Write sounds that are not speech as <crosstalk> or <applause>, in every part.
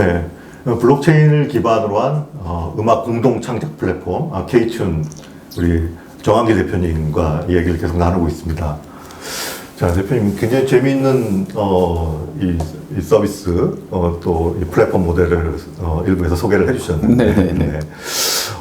네. 어, 블록체인을 기반으로 한 어, 음악 공동 창작 플랫폼 아, K튠 우리 정한기 대표님과 얘기를 계속 나누고 있습니다. 자 대표님 굉장히 재미있는 어, 이, 이 서비스 어, 또 이 플랫폼 모델을 어, 일부에서 소개를 해주셨는데 네네네.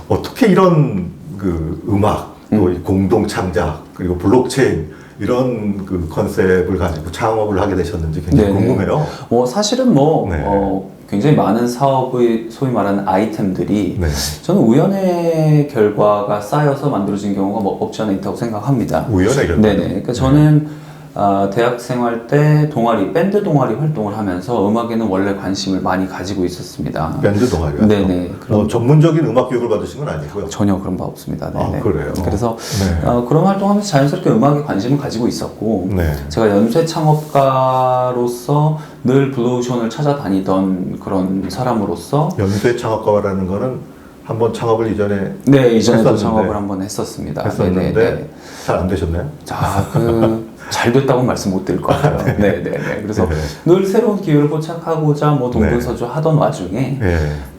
어떻게 이런 그 음악 또이 공동 창작 그리고 블록체인 이런 그 컨셉을 가지고 창업을 하게 되셨는지 굉장히 네네. 궁금해요. 뭐 사실은 뭐 네. 어, 굉장히 많은 사업의 소위 말하는 아이템들이 네. 저는 우연의 결과가 쌓여서 만들어진 경우가 뭐 없지 않아 있다고 생각합니다. 우연의 결과. 네네. 그러니까 저는 아, 대학 생활 때 동아리 밴드 동아리 활동을 하면서 음악에는 원래 관심을 많이 가지고 있었습니다. 밴드 동아리요. 네네. 뭐 전문적인 음악 교육을 받으신 건 아니고요. 전혀 그런 바 없습니다. 아, 네네. 그래요? 그래서 네. 어, 그런 활동하면서 자연스럽게 음악에 관심을 가지고 있었고 네. 제가 연쇄 창업가로서 늘 블루오션을 찾아다니던 그런 사람으로서 연쇄 창업가라는 거는 한번 창업을 이전에 네 이전에도 했었는데. 창업을 한번 했었습니다. 했었는데 네네네. 잘안 되셨나요? 자, 그, 잘 됐다고 말씀 못 드릴 것 같아요. 네 네 네. 그래서 네. 늘 새로운 기회를 포착하고자 뭐 동분서주 하던 와중에, 예.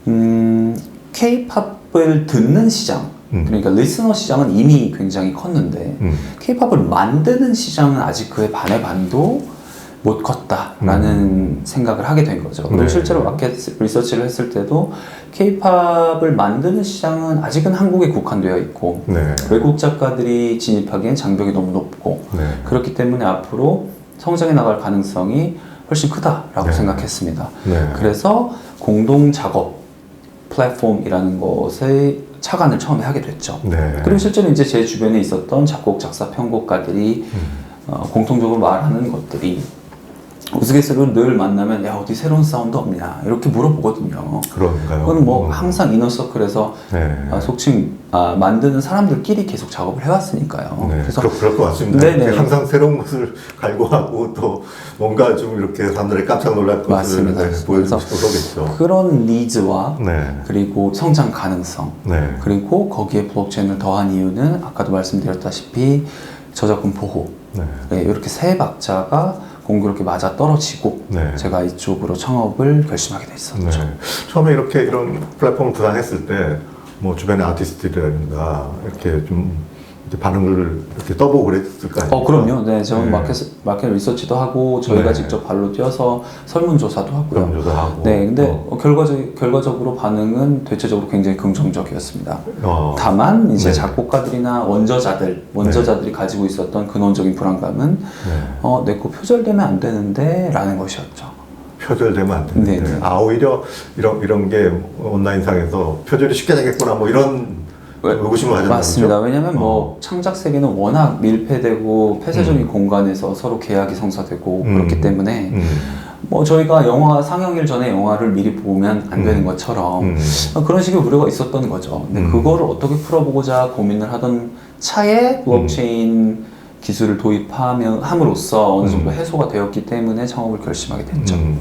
음, 케이팝을 듣는 시장, 음. 그러니까 리스너 시장은 이미 굉장히 컸는데, 음. 케이팝을 만드는 시장은 아직 그의 반의 반도 못 컸다라는 생각을 하게 된 거죠. 그리고 음. 네. 실제로 마켓 리서치를 했을 때도 케이팝을 만드는 시장은 아직은 한국에 국한되어 있고 네. 외국 작가들이 진입하기엔 장벽이 너무 높고 네. 그렇기 때문에 앞으로 성장해 나갈 가능성이 훨씬 크다라고 네. 생각했습니다. 네. 그래서 공동 작업 플랫폼이라는 것에 착안을 처음에 하게 됐죠. 네. 그리고 실제로 이제 제 주변에 있었던 작곡, 작사, 편곡가들이 음. 어, 공통적으로 말하는 것들이 우스갯소리로 늘 만나면 야 어디 새로운 사운드 없냐 이렇게 물어보거든요. 그런가요? 그건 뭐 음. 항상 이너서클에서 네. 아, 속칭 아, 만드는 사람들끼리 계속 작업을 해왔으니까요. 네. 그래서 그럴, 것 같습니다. 네네. 항상 새로운 것을 갈고하고 또 뭔가 좀 이렇게 사람들이 깜짝 놀랄 것을 맞습니다. 네, 보여주고 그러겠죠. 그런 니즈와 네. 그리고 성장 가능성 네. 그리고 거기에 블록체인을 더한 이유는 아까도 말씀드렸다시피 저작권 보호 네. 네, 이렇게 세 박자가 공교롭게 맞아 떨어지고 네. 제가 이쪽으로 창업을 결심하게 됐었죠. 네. 처음에 이렇게 이런 플랫폼을 구상했을 때, 뭐 주변의 아티스트들이라든가 이렇게 좀 반응을 이렇게 떠보고 그랬을 거 아니에요? 어 그럼요. 네, 저는 네. 마켓 마켓 리서치도 하고 저희가 네. 직접 발로 뛰어서 설문조사도 하고요. 설문조사하고. 네, 근데 어. 결과적 결과적으로 반응은 대체적으로 굉장히 긍정적이었습니다. 어. 다만 이제 네. 작곡가들이나 원저자들 원저자들이 가지고 있었던 근원적인 불안감은 네. 어, 내 거 표절되면 안 되는데 라는 것이었죠. 표절되면 안 되는데. 네, 네. 아, 오히려 이런, 이런 게 온라인상에서 표절이 쉽게 되겠구나, 뭐 이런 왜? 의구심을 하셨나요? 맞습니다. 왜냐하면 어. 뭐 창작 세계는 워낙 밀폐되고 폐쇄적인 공간에서 서로 계약이 성사되고 음. 그렇기 때문에 음. 뭐 저희가 영화 상영일 전에 영화를 미리 보면 안 되는 음. 것처럼 음. 어, 그런 식의 우려가 있었던 거죠. 근데 음. 그거를 어떻게 풀어보고자 고민을 하던 차에 블록체인 기술을 도입하면 함으로써 어느 정도 음. 해소가 되었기 때문에 창업을 결심하게 됐죠. 음.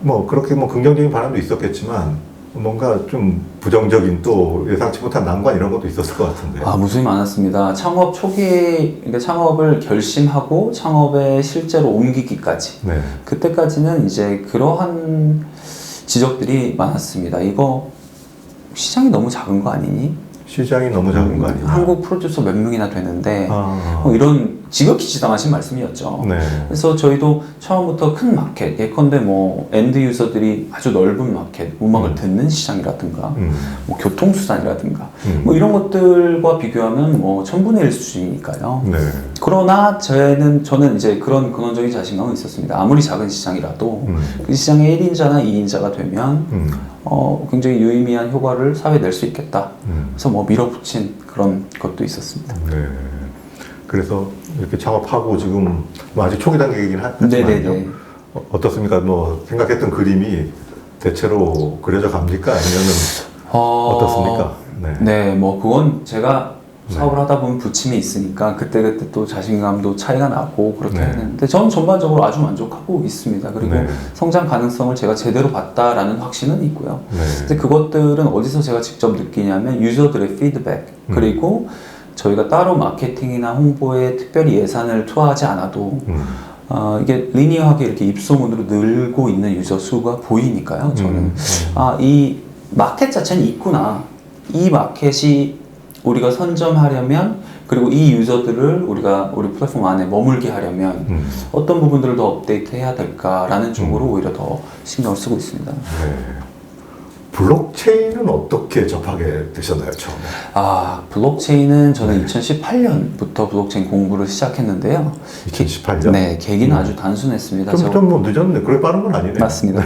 뭐 그렇게 뭐 긍정적인 반응도 있었겠지만 뭔가 좀 부정적인 또 예상치 못한 난관 이런 것도 있었을 것 같은데. 아, 무수히 많았습니다. 창업 초기, 그러니까 창업을 결심하고 창업에 실제로 옮기기까지. 네. 그때까지는 이제 그러한 지적들이 많았습니다. 이거 시장이 너무 작은 거 아니니? 시장이 너무 작은 거 아니냐? 한국 프로듀서 몇 명이나 되는데 아. 뭐 이런 지극히 지당하신 말씀이었죠. 네. 그래서 저희도 처음부터 큰 마켓, 예컨대 뭐 엔드 유저들이 아주 넓은 마켓, 음악을 음. 듣는 시장이라든가, 음. 뭐 교통수단이라든가, 음. 뭐 이런 것들과 비교하면 뭐 천분의 일 수준이니까요. 네. 그러나 저는 저는 이제 그런 근원적인 자신감은 있었습니다. 아무리 작은 시장이라도 음. 그 시장의 1인자나 2인자가 되면 음. 어, 굉장히 유의미한 효과를 사회에 낼 수 있겠다. 음. 그래서 뭐 밀어붙인 그런 것도 있었습니다. 네. 그래서 이렇게 창업하고 지금 뭐 아직 초기 단계이긴 하-. 하지만요. 어, 어떻습니까? 뭐 생각했던 그림이 대체로 그려져 갑니까? 아니면은 어, 어떻습니까? 네. 네, 뭐 그건 제가 네. 사업을 하다 보면 부침이 있으니까 그때그때 또 자신감도 차이가 나고 그렇게 네. 했는데 저는 전반적으로 아주 만족하고 있습니다. 그리고 네. 성장 가능성을 제가 제대로 봤다라는 확신은 있고요. 네. 근데 그것들은 어디서 제가 직접 느끼냐면 유저들의 피드백 음. 그리고 저희가 따로 마케팅이나 홍보에 특별히 예산을 투하하지 않아도 음. 어, 이게 리니어하게 이렇게 입소문으로 늘고 있는 유저 수가 보이니까요. 저는 음, 아, 이 마켓 자체는 있구나. 이 마켓이 우리가 선점하려면 그리고 이 유저들을 우리가 우리 플랫폼 안에 머물게 하려면 음. 어떤 부분들을 더 업데이트 해야 될까라는 쪽으로 오히려 더 신경을 쓰고 있습니다. 네. 블록체인은 어떻게 접하게 되셨나요, 처음에? 아, 블록체인은 저는 네. 2018년부터 블록체인 공부를 시작했는데요. 2018년? 네, 계기는 아주 단순했습니다. 좀, 저- 좀뭐 늦었는데, 그렇게 빠른 건 아니네요. 맞습니다.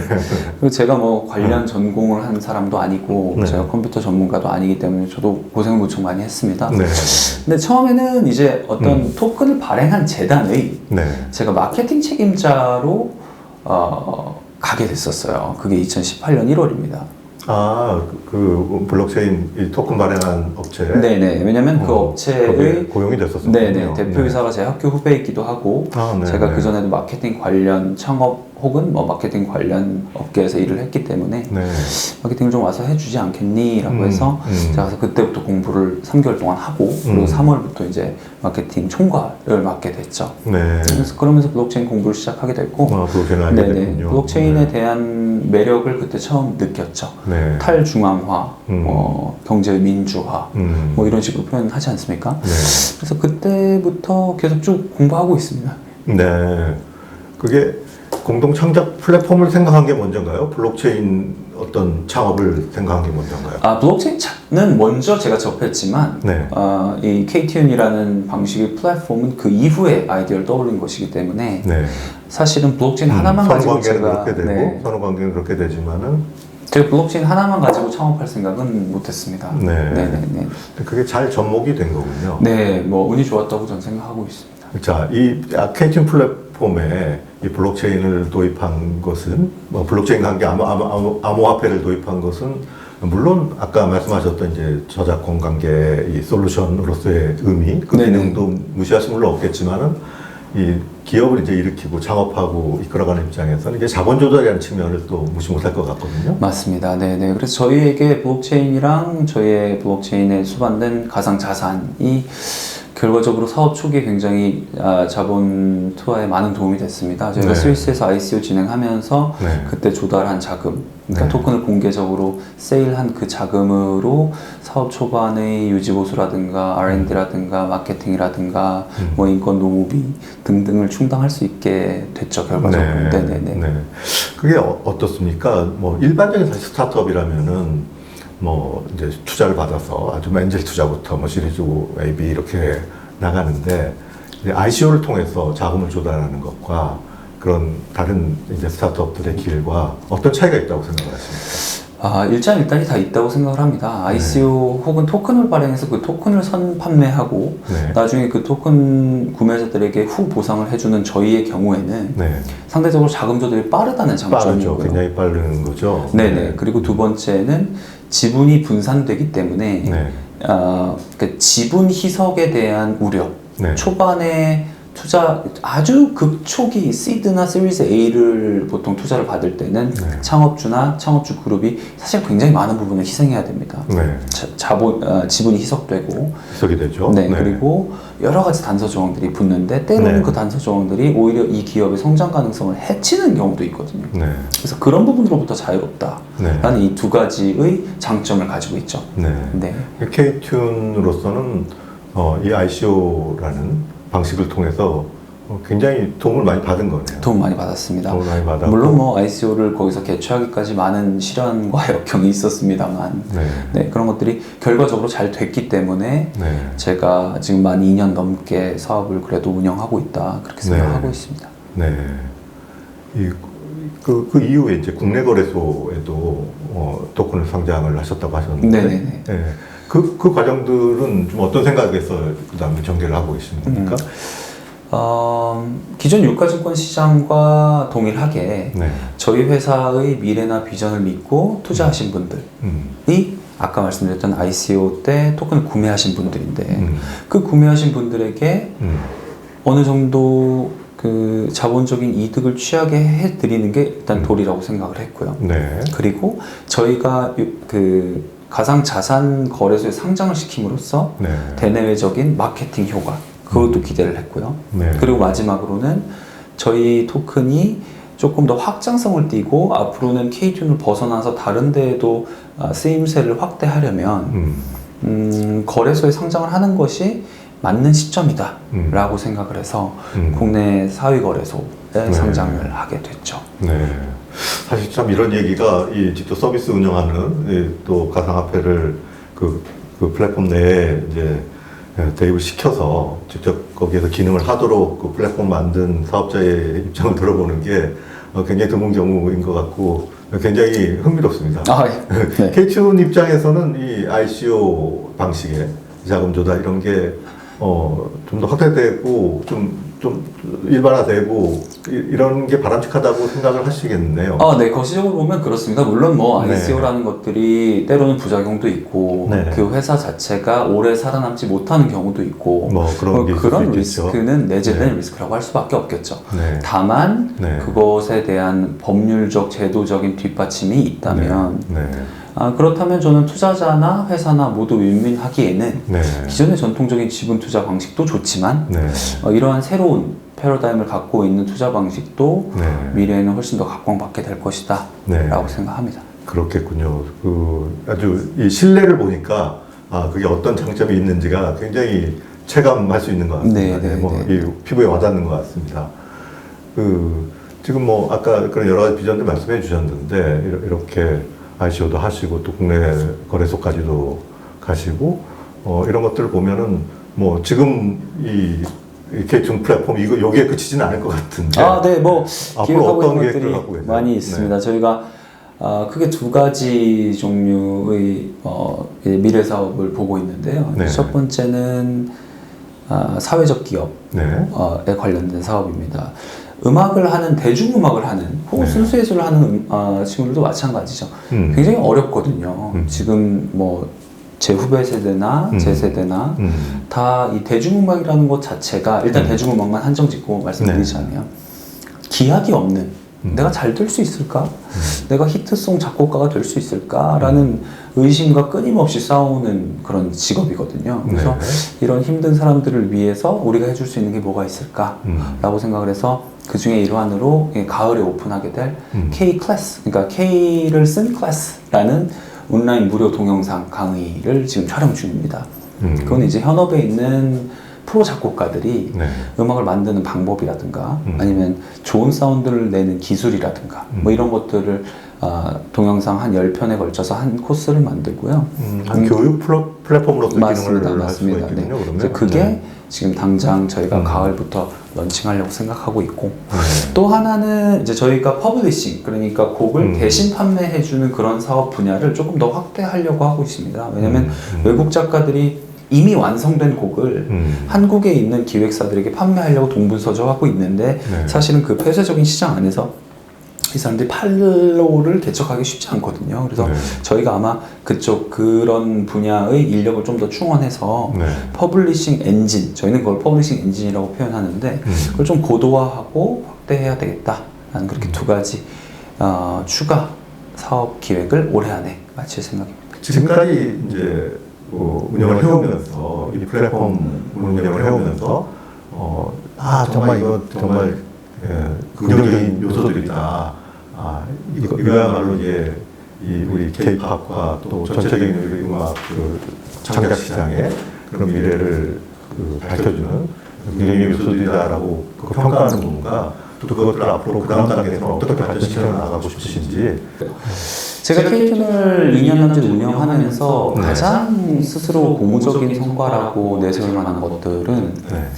그리고 제가 뭐 관련 전공을 한 사람도 아니고 네. 제가 컴퓨터 전문가도 아니기 때문에 저도 고생을 무척 많이 했습니다. 네. 근데 처음에는 이제 어떤 토큰을 발행한 재단의 네. 제가 마케팅 책임자로 어, 가게 됐었어요. 그게 2018년 1월입니다. 아, 그, 그 블록체인 이 토큰 발행한 업체. 네네. 왜냐면 그 어, 거기에 업체의 고용이 됐었어요. 네네 대표이사가 제 학교 후배이기도 하고 아, 네, 제가 네. 그 전에도 마케팅 관련 창업 혹은 뭐 마케팅 관련 업계에서 일을 했기 때문에 네. 마케팅을 좀 와서 해주지 않겠니라고 음, 해서 음. 제가 그때부터 공부를 3개월 동안 하고 그리고 음. 3월부터 이제 마케팅 총괄을 맡게 됐죠. 네. 그래서 그러면서 블록체인 공부를 시작하게 됐고 아, 블록체인 네네 됐군요. 블록체인에 네. 대한 매력을 그때 처음 느꼈죠. 네. 탈중앙화, 음. 어, 경제의 민주화, 음. 뭐 이런 식으로 표현하지 않습니까? 네. 그래서 그때부터 계속 쭉 공부하고 있습니다. 네. 그게 공동 창작 플랫폼을 생각한 게 먼저인가요? 블록체인 어떤 창업을 생각한 게 먼저인가요? 아 블록체인은 먼저 제가 접했지만 네. 어, 이 KTUN이라는 방식의 플랫폼은 그 이후에 아이디어를 떠올린 것이기 때문에 네. 사실은 블록체인 음, 하나만 가지고 선후관계는 제가 그렇게 되고 네, 선후관계는 그렇게 되지만은 제가 블록체인 하나만 가지고 창업할 생각은 못했습니다. 네. 네네네. 그게 잘 접목이 된 거군요. 네, 뭐 운이 좋았다고 저는 생각하고 있습니다. 자, 이 케이팅 플랫 폼에 이 블록체인을 도입한 것은 뭐 블록체인 관계 암호, 암호, 암호, 암호화폐를 도입한 것은 물론 아까 말씀하셨던 이제 저작권 관계 이 솔루션으로서의 의미 그 네네. 기능도 무시하실 물론 없겠지만은 이 기업을 이제 일으키고 창업하고 이끌어가는 입장에서는 이게 자본 조달이라는 측면을 또 무시 못할 것 같거든요. 맞습니다. 네 네. 그래서 저희에게 블록체인이랑 저희의 블록체인에 수반된 가상 자산이 결과적으로 사업 초기에 굉장히 아, 자본 투하에 많은 도움이 됐습니다. 저희가 네. 스위스에서 ICO 진행하면서 네. 그때 조달한 자금, 그러니까 네. 토큰을 공개적으로 세일한 그 자금으로 사업 초반의 유지 보수라든가 R&D라든가 마케팅이라든가 음. 뭐 인건 노무비 등등을 충당할 수 있게 됐죠 결과적으로. 네. 네네 네. 그게 어, 어떻습니까? 뭐 일반적인 사실 스타트업이라면은 뭐 이제 투자를 받아서 아주 엔젤 투자부터 뭐 시리즈 A, B 이렇게 나가는데 이제 ICO를 통해서 자금을 조달하는 것과 그런 다른 이제 스타트업들의 길과 어떤 차이가 있다고 생각하십니까? 아, 일장일단이 다 있다고 생각을 합니다. ICO 혹은 토큰을 발행해서 그 토큰을 선 판매하고 네. 나중에 그 토큰 구매자들에게 후 보상을 해주는 저희의 경우에는 네. 상대적으로 자금 조달이 빠르다는. 장점이고요. 굉장히 빠른 거죠. 네네. 그리고 두 번째는 지분이 분산되기 때문에 네. 어, 그 지분 희석에 대한 우려. 네. 초반에 투자 아주 극초기 시드나 시리즈 A를 보통 투자를 받을 때는 네. 창업주나 창업주 그룹이 사실 굉장히 많은 부분을 희생해야 됩니다. 네. 자, 자본 어, 지분이 희석되고 희석이 되죠. 네, 그리고 여러 가지 단서 조항들이 붙는데 때로는 네. 그 단서 조항들이 오히려 이 기업의 성장 가능성을 해치는 경우도 있거든요. 네. 그래서 그런 부분으로부터 자유롭다라는 네. 이두 가지의 장점을 가지고 있죠. 네. 네. K튠으로서는 어, 이 ICO라는 방식을 통해서 어, 굉장히 도움을 많이 받은 거네요. 도움 많이 받았습니다. 도움을 많이 받았고. 물론 뭐 ICO를 거기서 개최하기까지 많은 시련과 <laughs> 역경이 있었습니다만 네. 네, 그런 것들이 결과적으로 잘 됐기 때문에 네. 제가 지금 만 2년 넘게 사업을 그래도 운영하고 있다 그렇게 생각하고 네. 있습니다. 네. 이, 그, 그 이후에 이제 국내 거래소에도 어, 토큰을 상장을 하셨다고 하셨는데. 네네네. 네. 그, 그 과정들은 좀 어떤 생각에서 그 다음에 전개를 하고 계십니까? 어, 기존 유가증권 시장과 동일하게 네. 저희 회사의 미래나 비전을 믿고 투자하신 분들이 음. 아까 말씀드렸던 ICO 때 토큰을 구매하신 분들인데 음. 그 구매하신 분들에게 음. 어느 정도 그 자본적인 이득을 취하게 해드리는 게 일단 음. 도리라고 생각을 했고요. 네. 그리고 저희가 유- 그 가상 자산 거래소에 상장을 시킴으로써 네. 대내외적인 마케팅 효과 그것도 기대를 했고요. 네. 그리고 마지막으로는 저희 토큰이 조금 더 확장성을 띠고 앞으로는 K튠을 벗어나서 다른 데에도 아, 쓰임새를 확대하려면 음. 음, 거래소에 상장을 하는 것이 맞는 시점이다 음. 라고 생각을 해서 음. 국내 사위 거래소에 네. 상장을 하게 됐죠. 네. 사실 참 이런 얘기가 이 직접 서비스 운영하는 이또 가상화폐를 그, 그 플랫폼 내에 이제 예, 대입을 시켜서 직접 거기에서 기능을 하도록 그 플랫폼 만든 사업자의 입장을 들어보는 게 어, 굉장히 드문 경우인 것 같고 굉장히 흥미롭습니다. 아, <laughs> 네. K튠 입장에서는 이 ICO 방식의 자금 조달 이런 게 어, 좀 더 확대되고 좀, 좀 일반화되고 이- 이런 게 바람직하다고 생각을 하시겠네요. 아, 네, 거시적으로 보면 그렇습니다. 물론 뭐 네. ICO라는 것들이 때로는 부작용도 있고 네. 그 회사 자체가 오래 살아남지 못하는 경우도 있고 뭐 그런 수 그런. 리스크는 내재된 네. 리스크라고 할 수밖에 없겠죠. 네. 다만 네. 그것에 대한 법률적 제도적인 뒷받침이 있다면 네. 아, 그렇다면 저는 투자자나 회사나 모두 윈윈하기에는 네. 기존의 전통적인 지분 투자 방식도 좋지만 네. 어, 이러한 새로운 패러다임을 갖고 있는 투자 방식도 네. 미래에는 훨씬 더 각광받게 될 것이다 네. 라고 생각합니다. 그렇겠군요. 그 아주 이 신뢰를 보니까 아 그게 어떤 장점이 있는지가 굉장히 체감할 수 있는 것 같습니다. 네, 네, 뭐 네. 이 피부에 와닿는 것 같습니다. 그 지금 뭐 아까 그런 여러 가지 비전들 말씀해 주셨는데 이렇게 ICO도 하시고 또 국내 거래소까지도 가시고 어, 이런 것들을 보면은 뭐 지금 이 이렇게 중 플랫폼 이거 여기에 그치지는 않을 것 같은데. 아, 네, 뭐 앞으로 어떤 있는 계획들 것들이 갖고 계세요? 많이 네. 있습니다. 저희가 아, 크게 두 가지 종류의 어, 예, 미래 사업을 보고 있는데요. 네. 첫 번째는 아, 사회적 기업에 네. 관련된 사업입니다. 음악을 하는 대중음악을 하는 혹은 네. 순수예술을 하는 음, 아, 친구들도 마찬가지죠. 음. 굉장히 어렵거든요. 음. 지금 뭐 제 후배 세대나 음. 제 세대나 음. 다이 대중음악이라는 것 자체가 일단 음. 대중음악만 한정 짓고 말씀드리자면 기약이 없는 음. 내가 잘 될 수 있을까? 내가 히트송 작곡가가 될 수 있을까라는 의심과 끊임없이 싸우는 그런 직업이거든요. 그래서 네. 이런 힘든 사람들을 위해서 우리가 해줄 수 있는 게 뭐가 있을까? 음. 라고 생각을 해서 그 중에 일환으로 이 가을에 오픈하게 될 음. K 클래스, 그러니까 K를 쓴 클래스라는 온라인 무료 동영상 강의를 지금 촬영 중입니다. 음. 그건 이제 현업에 있는 프로 작곡가들이 네. 음악을 만드는 방법이라든가 음. 아니면 좋은 사운드를 내는 기술이라든가 음. 뭐 이런 것들을 아, 동영상 한 10편에 걸쳐서 한 코스를 만들고요. 음, 한 교육 플러, 플랫폼으로서 맞습니다. 할 수가 맞습니다. 있겠군요. 네. 그러면 그게 네. 지금 당장 저희가 음. 가을부터 런칭하려고 생각하고 있고 네. 또 하나는 이제 저희가 퍼블리싱 그러니까 곡을 음. 대신 판매해주는 그런 사업 분야를 조금 더 확대하려고 하고 있습니다. 왜냐하면 음, 음. 외국 작가들이 이미 완성된 곡을 음. 한국에 있는 기획사들에게 판매하려고 동분서주하고 있는데 네. 사실은 그 폐쇄적인 시장 안에서 이 사람들이 팔로우를 개척하기 쉽지 않거든요. 그래서 네. 저희가 아마 그쪽 그런 분야의 인력을 좀 더 충원해서 네. 퍼블리싱 엔진, 저희는 그걸 퍼블리싱 엔진이라고 표현하는데 음. 그걸 좀 고도화하고 확대해야 되겠다 라는 그렇게 두 가지 어, 추가 사업 기획을 올해 안에 마칠 생각입니다. 지금까지 이제 어, 운영을 해오면서 이 플랫폼 운영을 해오면서 어, 아 정말 이거 정말 예, 긍정적인 요소들이다. 아 이거 이거야말로 이제 이 우리 K-팝과 또 전체적인 우리 음악 그 창작 시장의 그런 미래를 그 밝혀주는 긍정적인 요소들이다라고 그 평가하는 건가? 또 그것들을 앞으로 그 다음 단계에서 어떻게 발전시켜 나가고 싶으신지 제가 케이튼을 2년 남짓 운영하면서 네. 가장 스스로 고무적인 성과라고 내세울 만한 것들은 네.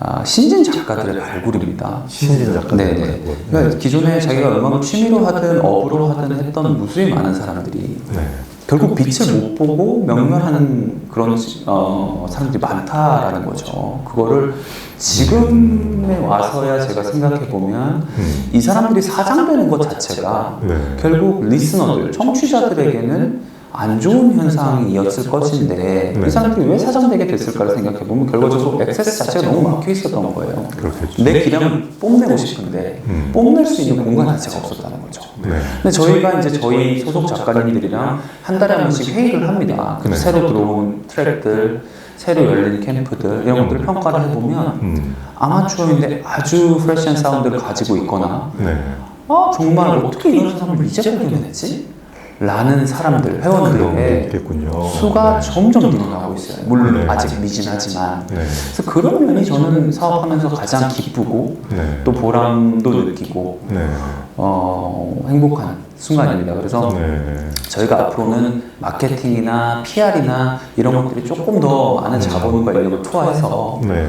아, 신진 작가들의 발굴입니다. 신진 작가들 네네. 그러니까 기존에 자기가 음악을 취미로 하든 업으로 하든 했던 무수히 많은 사람들이 네. 결국 빛을 못 보고 명멸하는 그런 어, 사람들이 많다라는 거죠. 그거를 지금에 와서야 제가 생각해 보면 음. 이 사람들이 사장되는 것 자체가 네. 결국 리스너들, 청취자들에게는 안 좋은 현상이었을 것인데 네. 이 사람들이 왜 사장되게 됐을까를 생각해 보면 결과적으로 액세스 자체가 너무 막혀 있었던 거예요. 그렇겠죠. 내 기량을 뽐내고 싶은데 음. 뽐낼 수 있는 공간 자체가 없었다는 거죠. 네. 근데 저희가 이제 저희 소속 작가님들이랑 한 달에 한 번씩 회의를 합니다. 그 네. 새로 들어온 트랙들 새로 열린 캠프들 이런 것들을 평가를 해보면 음. 아마추어인데 아주 프레시한 사운드를 가지고 있거나 네. 아 정말 어떻게 이런 사람을 이제 발견했지? 라는 사람들, 그런 게 회원들의 있겠군요. 수가 네. 점점 늘어나고 있어요. 물론 네. 아직 미진하지만. 네. 그래서 그런 면이 저는 사업하면서 가장 기쁘고 네. 또 보람도 느끼고 네. 어, 행복한 순간입니다. 그래서 네. 저희가 앞으로는 마케팅이나 PR이나 이런 것들이 조금 더 많은 자본과 인력을 투하해서 네.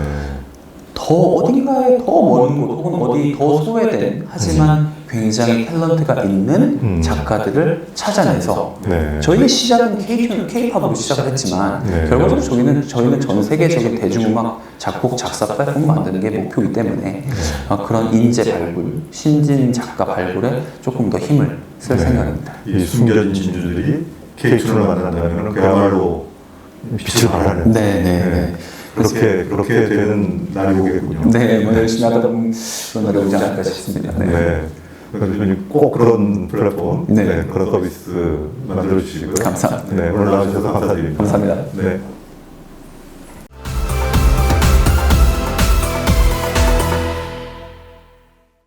더 어딘가에 더 먼 곳 혹은 어디 더 소외된 하지만 굉장히 탤런트가 있는 음. 작가들을 찾아내서 네. 저희의 시작은 K, K-팝으로 시작을 했지만 네. 결과적으로 저희는 저희는 전 세계적인 대중음악 작곡 작사 플랫폼 만드는 게 목표이기 때문에 어, 그런 인재 발굴, 신진 작가 발굴에 조금 더 힘을 쓸 네. 생각입니다. 이 숨겨진 진주들이 K2를 만난다면 그야말로 빛을 발하는 네, 네, 네. 그렇게 그렇게 되는 날이 오겠군요. 네, 뭐 열심히 하다 보면 그런 날이 오지 않을까 싶습니다. 네. 네. 그래서 꼭 그런 플랫폼, 네. 네. 그런 서비스 만들어 주시고요. 감사합니다. 네, 오늘 나와주셔서 감사드립니다. 감사합니다. 네.